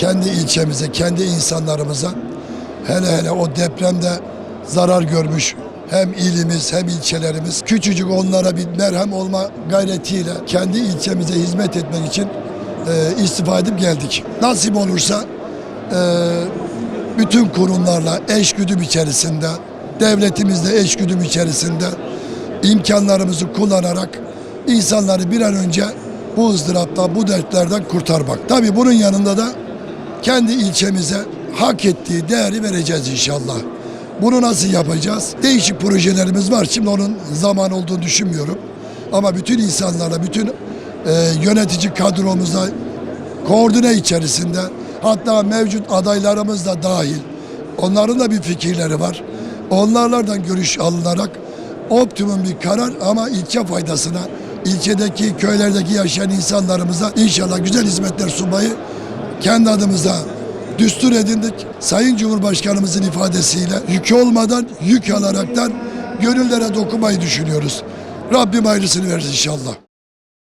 kendi ilçemize, kendi insanlarımıza hele hele o depremde zarar görmüş hem ilimiz hem ilçelerimiz küçücük onlara bir merhem olma gayretiyle kendi ilçemize hizmet etmek için e, istifa edip geldik. Nasip olursa e, bütün kurumlarla eşgüdüm içerisinde, devletimizle eşgüdüm içerisinde imkanlarımızı kullanarak insanları bir an önce bu ızdıraptan, bu dertlerden kurtarmak. Tabii bunun yanında da kendi ilçemize hak ettiği değeri vereceğiz inşallah. Bunu nasıl yapacağız? Değişik projelerimiz var. Şimdi onun zaman olduğunu düşünmüyorum. Ama bütün insanlarla, bütün e, yönetici kadromuzla koordine içerisinde hatta mevcut adaylarımız da dahil onların da bir fikirleri var. Onlardan görüş alınarak optimum bir karar ama ilçe faydasına ilçedeki köylerdeki yaşayan insanlarımıza inşallah güzel hizmetler sunmayı kendi adımıza düstur edindik. Sayın Cumhurbaşkanımızın ifadesiyle yük olmadan yük alaraktan gönüllere dokunmayı düşünüyoruz. Rabbim ayrısını versin inşallah.